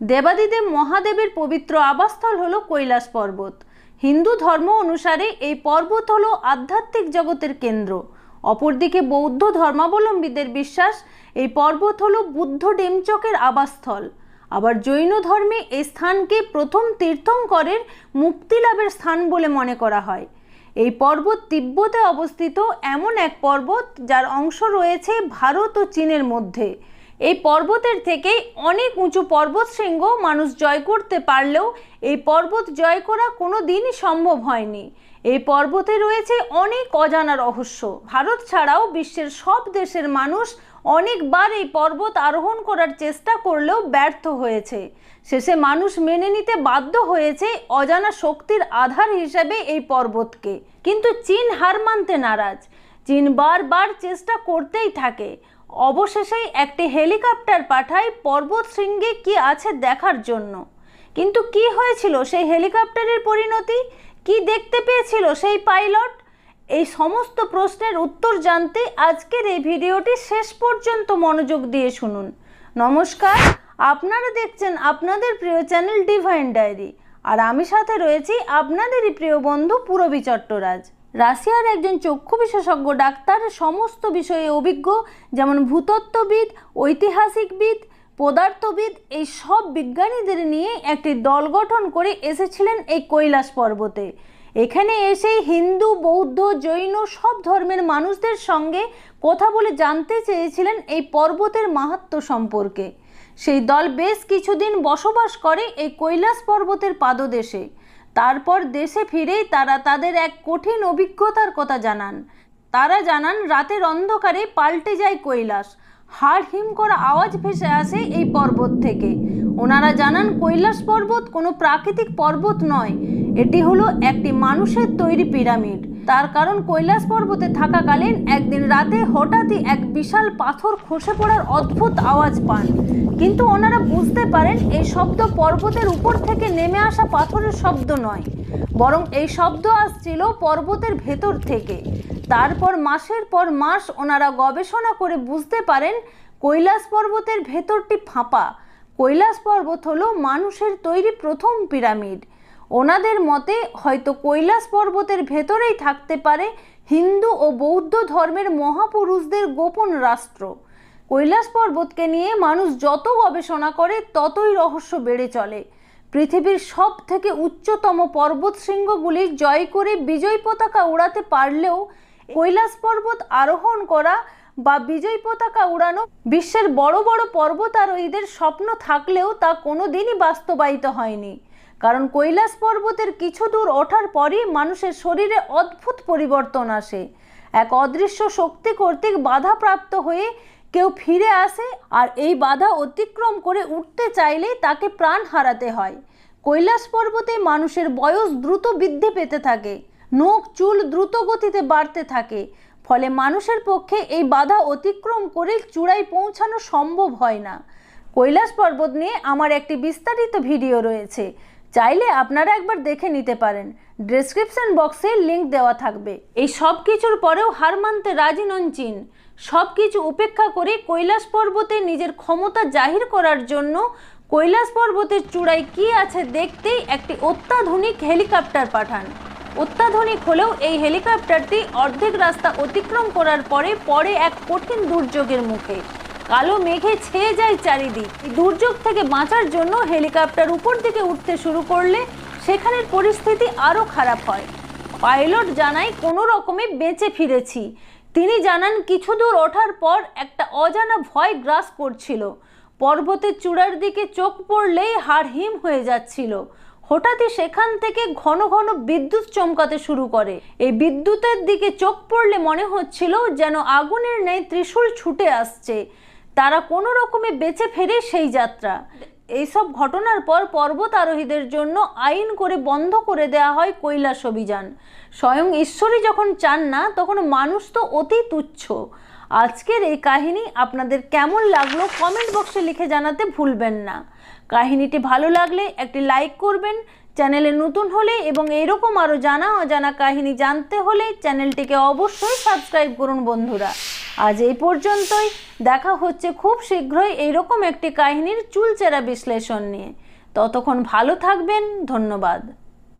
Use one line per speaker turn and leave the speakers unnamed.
দেবাদিদেব মহাদেবের পবিত্র আবাসস্থল হলো কৈলাস পর্বত। হিন্দু ধর্ম অনুসারে এই পর্বত হলো আধ্যাত্মিক জগতের কেন্দ্র। অপরদিকে বৌদ্ধ ধর্মাবলম্বীদের বিশ্বাস, এই পর্বত হলো বুদ্ধ ডেমচকের আবাসস্থল। আবার জৈন ধর্মে এই স্থানকে প্রথম তীর্থঙ্করের মুক্তি লাভের স্থান বলে মনে করা হয়। এই পর্বত তিব্বতে অবস্থিত এমন এক পর্বত যার অংশ রয়েছে ভারত ও চীনের মধ্যে। এই পর্বতের থেকেই অনেক উঁচু পর্বত শৃঙ্গ মানুষ জয় করতে পারলেও এই পর্বত জয় করা কোনো দিনই সম্ভব হয়নি। এই পর্বতে রয়েছে অনেক অজানা রহস্য। ভারত ছাড়াও বিশ্বের সব দেশের মানুষ অনেকবার এই পর্বত আরোহণ করার চেষ্টা করলেও ব্যর্থ হয়েছে। শেষে মানুষ মেনে নিতে বাধ্য হয়েছে অজানা শক্তির আধার হিসেবে এই পর্বতকে। কিন্তু চীন হার মানতে নারাজ। চীন বারবার চেষ্টা করতেই থাকে। অবশেষেই একটি হেলিকপ্টার পাঠায় পর্বত শৃঙ্গে কি আছে দেখার জন্য। কিন্তু কি হয়েছিল সেই হেলিকপ্টারের পরিণতি? কি দেখতে পেয়েছিল সেই পাইলট? এই সমস্ত প্রশ্নের উত্তর জানতে আজকের এই ভিডিওটি শেষ পর্যন্ত মনোযোগ দিয়ে শুনুন। নমস্কার, আপনারা দেখছেন আপনাদের প্রিয় চ্যানেল ডিভাইন ডায়েরি। আর আমি সাথে রয়েছি আপনাদেরই প্রিয় বন্ধু পুরবী চট্টরাজ। রাশিয়ার একজন চক্ষু বিশেষজ্ঞ ডাক্তার, সমস্ত বিষয়ে অভিজ্ঞ, যেমন ভূতত্ত্ববিদ, ঐতিহাসিকবিদ, পদার্থবিদ, এই সব বিজ্ঞানীদের নিয়ে একটি দল গঠন করে এসেছিলেন এই কৈলাস পর্বতে। এখানে এসেই হিন্দু, বৌদ্ধ, জৈন সব ধর্মের মানুষদের সঙ্গে কথা বলে জানতে চেয়েছিলেন এই পর্বতের মাহাত্ম্য সম্পর্কে। সেই দল বেশ কিছুদিন বসবাস করে এই কৈলাস পর্বতের পাদদেশে। তারপর দেশে ফিরেই তারা তাদের এক কঠিন অভিজ্ঞতার কথা জানান। তারা জানান, রাতের অন্ধকারে পাল্টে যায় কৈলাস। হাড় হিম করা আওয়াজ ভেসে আসে এই পর্বত থেকে। ওনারা জানান, কৈলাস পর্বত কোনো প্রাকৃতিক পর্বত নয়। এটি হলো একটি মানুষের তৈরি পিরামিড। তার কারণ, কৈলাস পর্বতে থাকাকালীন একদিন রাতে হঠাৎই এক বিশাল পাথর খসে পড়ার অদ্ভুত আওয়াজ পান। কিন্তু ওনারা বুঝতে পারেন এই শব্দ পর্বতের উপর থেকে নেমে আসা পাথরের শব্দ নয়। বরং এই শব্দ আসছিল পর্বতের ভেতর থেকে। তারপর মাসের পর মাস ওনারা গবেষণা করে বুঝতে পারেন কৈলাস পর্বতের ভেতরটি ফাঁপা। কৈলাস পর্বত হলো মানুষের তৈরি প্রথম পিরামিড। ওনাদের মতে হয়তো কৈলাস পর্বতের ভেতরেই থাকতে পারে হিন্দু ও বৌদ্ধ ধর্মের মহাপুরুষদের গোপন রাষ্ট্র। কৈলাস পর্বতকে নিয়ে মানুষ যত গবেষণা করে, ততই রহস্য বেড়ে চলে। পৃথিবীর সব থেকে উচ্চতম পর্বত শৃঙ্গগুলি জয় করে বিজয় পতাকা উড়াতে পারলেও কৈলাস পর্বত আরোহণ করা বা বিজয় পতাকা উড়ানো বিশ্বের বড় বড় পর্বতারোহীদের স্বপ্ন থাকলেও তা কোনোদিনই বাস্তবায়িত হয়নি। কারণ কৈলাস পর্বতের কিছু দূর ওঠার পরই মানুষের শরীরে অদ্ভুত পরিবর্তন আসে। এক অদৃশ্য শক্তি কর্তৃক বাধাপ্রাপ্ত হয়ে কেউ ফিরে আসে আর এই বাধা অতিক্রম করে উঠতে চাইলে তাকে প্রাণ হারাতে হয়। কৈলাস পর্বতে মানুষের বয়স দ্রুত বৃদ্ধি পেতে থাকে, নখ চুল দ্রুত গতিতে বাড়তে থাকে, ফলে মানুষের পক্ষে এই বাধা অতিক্রম করে চূড়ায় পৌঁছানো সম্ভব হয় না। কৈলাস পর্বত নিয়ে আমার একটি বিস্তারিত ভিডিও রয়েছে, চাইলে আপনারা একবার দেখে নিতে পারেন। ডেসক্রিপশন বক্সে লিংক দেওয়া থাকবে। এই সব কিছুর পরেও হার মানতে রাজি নন চীন। সব কিছু উপেক্ষা করে কৈলাস পর্বতে নিজের ক্ষমতা জাহির করার জন্য কৈলাস পর্বতের চূড়ায় কি আছে দেখতেই একটি অত্যাধুনিক হেলিকপ্টার পাঠান। অত্যাধুনিক হলেও এই হেলিকপ্টারটি অর্ধেক রাস্তা অতিক্রম করার পরে পরে এক কঠিন দুর্যোগের মুখে। কালো মেঘে ছেয়ে যায় চারিদিক। দুর্যোগ থেকে বাঁচার জন্য হেলিকপ্টার উপর দিকে উঠতে শুরু করলে সেখানের পরিস্থিতি আরও খারাপ হয়। পাইলট জানায়, কোনো রকমে বেঁচে ফিরেছি। তিনি জানান, কিছু দূর ওঠার পর একটা অজানা ভয় গ্রাস করছিল। পর্বতের চূড়ার দিকে চোখ পড়লেই হাড় হিম হয়ে যাচ্ছিল। হঠাৎই সেখান থেকে ঘন ঘন বিদ্যুৎ চমকাতে শুরু করে। এই বিদ্যুতের দিকে চোখ পড়লে মনে হচ্ছিল যেন আগুনের ন্যায় ত্রিশূল ছুটে আসছে। তারা কোনো রকমে বেঁচে ফেরে সেই যাত্রা। এইসব ঘটনার পর পর্বত আরোহীদের জন্য আইন করে বন্ধ করে দেওয়া হয় কৈলাস অভিযান। স্বয়ং ঈশ্বরী যখন চান না, তখন মানুষ তো অতি তুচ্ছ। আজকের এই কাহিনী আপনাদের কেমন লাগল কমেন্ট বক্সে লিখে জানাতে ভুলবেন না। কাহিনীটি ভালো লাগলে একটি লাইক করবেন, চ্যানেলে নতুন হলে এবং এরকম আরও জানা অজানা কাহিনী জানতে হলে চ্যানেলটিকে অবশ্যই সাবস্ক্রাইব করুন বন্ধুরা। আজ এই পর্যন্তই। দেখা হচ্ছে খুব শীঘ্রই এইরকম একটি কাহিনীর চুলচেরা বিশ্লেষণ নিয়ে। ততক্ষণ ভালো থাকবেন, ধন্যবাদ।